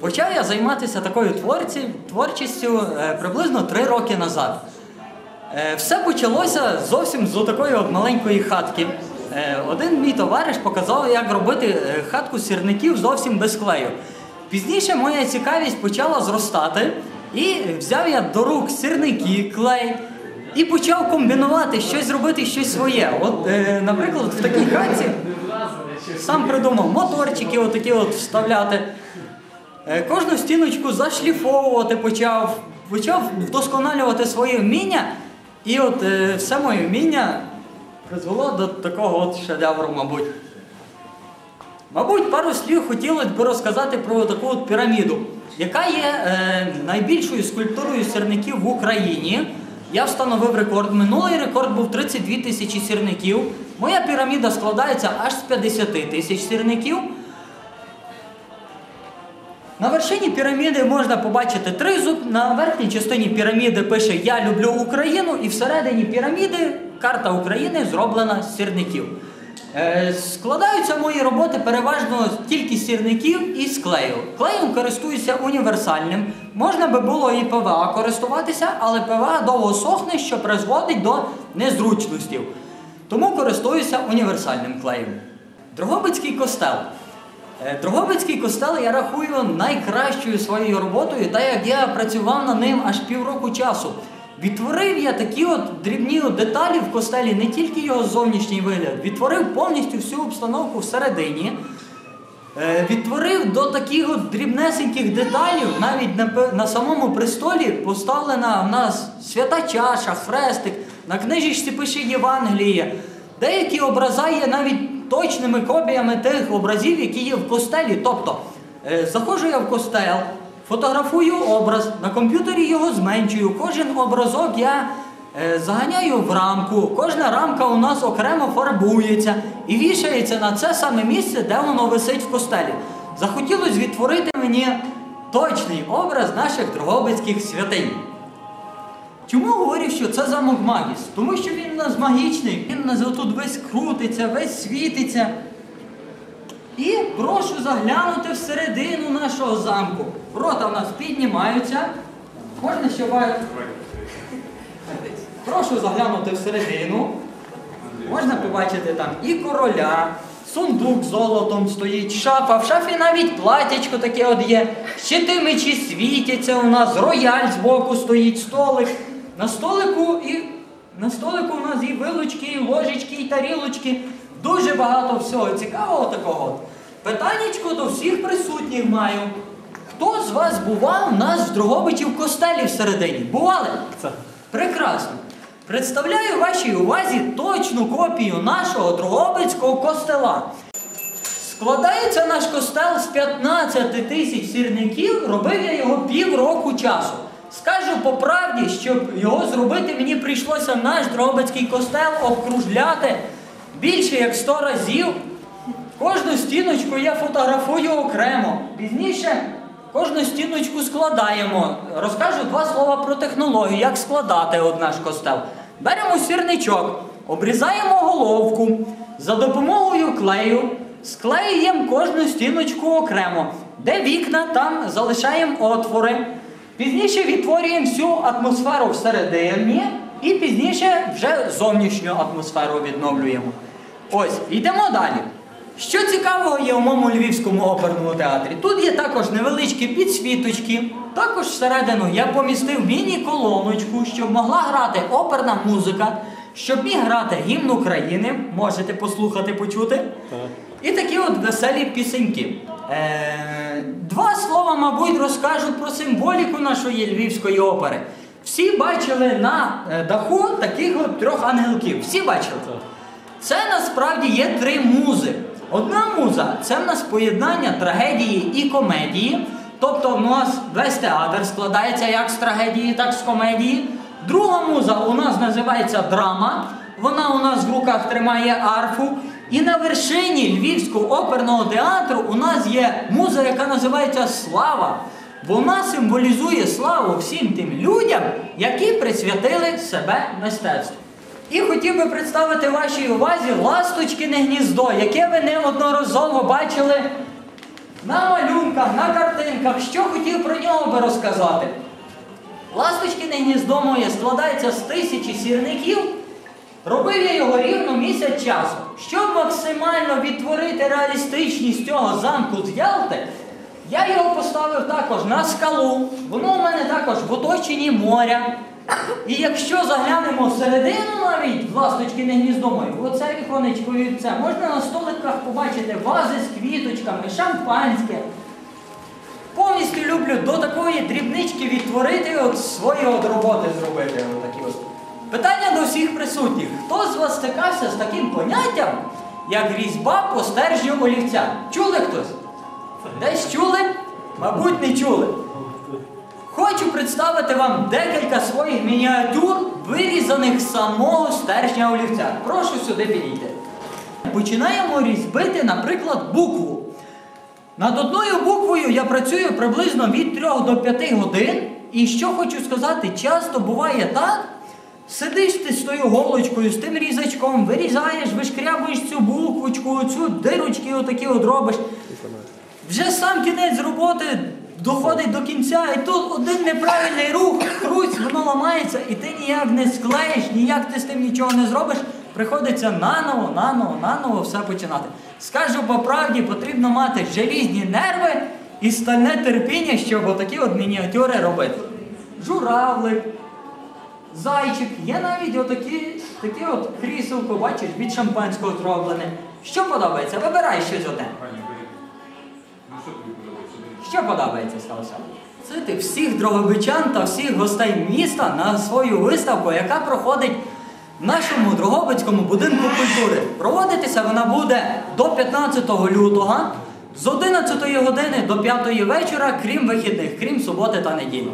Почав я займатися такою творці, творчістю е, приблизно три роки назад. Е, Все почалося зовсім з такої маленької хатки. Е, Один мій товариш показав, як робити хатку сірників зовсім без клею. Пізніше моя цікавість почала зростати, і взяв я до рук сірники, клей і почав комбінувати щось зробити, щось своє. От, наприклад, в такій хатці сам придумав моторчики, отакі от вставляти. Е, Кожну стіночку зашліфовувати почав, почав вдосконалювати своє вміння, і от е, все моє вміння призвело до такого от шедевру, мабуть. Мабуть, пару слів хотілося б розказати про таку от піраміду, яка є е, найбільшою скульптурою сірників в Україні. Я встановив рекорд. Минулий рекорд був 32 тисячі сірників. Моя піраміда складається аж з 50 тисяч сірників. На вершині піраміди можна побачити тризуб. На верхній частині піраміди пише Я люблю Україну, і всередині піраміди карта України зроблена з сірників. Е, складаються мої роботи переважно тільки з сірників і з клею. Клеєм користуюся універсальним. Можна би було і ПВА користуватися, але ПВА довго сохне, що призводить до незручностей. Тому користуюся універсальним клеєм. Дрогобицький костел. Е, Дрогобицький костел я рахую найкращою своєю роботою, так як я працював над ним аж півроку часу. Відтворив я такі от дрібні деталі в костелі, не тільки його зовнішній вигляд, відтворив повністю всю обстановку всередині. Е, Відтворив до таких от дрібнесеньких деталей, навіть на, на самому престолі поставлена в нас свята чаша, хрестик, на книжечці пише Євангеліє. Деякі образи є навіть точними копіями тих образів, які є в костелі. Тобто, е, заходжу я в костел, фотографую образ, на комп'ютері його зменшую, кожен образок я е, заганяю в рамку, кожна рамка у нас окремо фарбується і вішається на це саме місце, де воно висить в костелі. Захотілося відтворити мені точний образ наших Дрогобицьких святинь. Чому говорю, що це замок Магіс? Тому що він у нас магічний, він у нас отут весь крутиться, весь світиться. І прошу заглянути всередину нашого замку. Ворота в нас піднімаються. Можна ще ба- Прошу заглянути всередину. Можна побачити там і короля, сундук золотом стоїть, шафа. В шафі навіть платячко таке от є. Щити мечі світяться у нас, рояль збоку стоїть, столик. На столику і на столику у нас і вилочки, і ложечки, і тарілочки. Дуже багато всього цікавого такого. Питаннячко до всіх присутніх маю. Хто з вас бував у нас в Дрогобичі в костелі всередині? Бували? Прекрасно. Представляю вашій увазі точну копію нашого Дрогобицького костела. Складається наш костел з 15 тисяч сірників, робив я його півроку часу. Скажу по правді, щоб його зробити, мені прийшлося наш Дрогобицький костел обкружляти більше як 100 разів. Кожну стіночку я фотографую окремо. Пізніше кожну стіночку складаємо. Розкажу два слова про технологію, як складати от наш костел. Беремо сірничок, обрізаємо головку, за допомогою клею склеюємо кожну стіночку окремо. Де вікна, там залишаємо отвори. Пізніше відтворюємо всю атмосферу всередині і пізніше вже зовнішню атмосферу відновлюємо. Ось, йдемо далі. Що цікавого є у моєму львівському оперному театрі? Тут є також невеличкі підсвіточки. Також всередину я помістив міні-колоночку, щоб могла грати оперна музика, щоб міг грати гімн України. Можете послухати, почути. І такі от веселі пісеньки. Е, два слова, мабуть, розкажуть про символіку нашої львівської опери. Всі бачили на е, даху таких от трьох ангелків. Всі бачили? Це насправді є три музи. Одна муза це в нас поєднання трагедії і комедії. Тобто в нас весь театр складається як з трагедії, так і з комедії. Друга муза у нас називається драма. Вона у нас в руках тримає арфу. І на вершині Львівського оперного театру у нас є муза, яка називається Слава. Вона символізує славу всім тим людям, які присвятили себе мистецтву. І хотів би представити вашій увазі ласточкине гніздо, яке ви неодноразово бачили на малюнках, на картинках, що хотів про нього би розказати. Ласточкине гніздо моє складається з тисячі сірників. Робив я його рівно місяць часу. Щоб максимально відтворити реалістичність цього замку з Ялти, я його поставив також на скалу. Воно у мене також в оточенні моря. І якщо заглянемо всередину навіть в ласточкине гніздо моє, оце віконечко і це, можна на столиках побачити вази з квіточками, шампанське. Повністю люблю до такої дрібнички відтворити от свої от роботи зробити. Отакі от. Питання до всіх присутніх. Хто з вас стикався з таким поняттям, як різьба по стержню олівця? Чули хтось? Десь чули? Мабуть, не чули. Хочу представити вам декілька своїх мініатюр, вирізаних з самого стержня олівця. Прошу сюди підійти. Починаємо різьбити, наприклад, букву. Над одною буквою я працюю приблизно від 3 до 5 годин. І що хочу сказати, часто буває так, сидиш ти з тою голочкою, з тим різачком, вирізаєш, вишкрябуєш цю буквочку, цю дирочки отакі от робиш. Вже сам кінець роботи доходить до кінця, і тут один неправильний рух, хрусь, воно ламається, і ти ніяк не склеїш, ніяк ти з тим нічого не зробиш. Приходиться наново, наново, наново все починати. Скажу по правді, потрібно мати желізні нерви і стальне терпіння, щоб отакі от мініатюри робити. Журавлик, зайчик, є навіть отакі такі от кріселко, бачиш, від шампанського зроблене. Що подобається? Вибирай щось одне. Що подобається? Слався? Це ти всіх дрогобичан та всіх гостей міста на свою виставку, яка проходить в нашому Дрогобицькому будинку культури. Проводитися вона буде до 15 лютого з 11 години до 5 вечора, крім вихідних, крім суботи та неділі.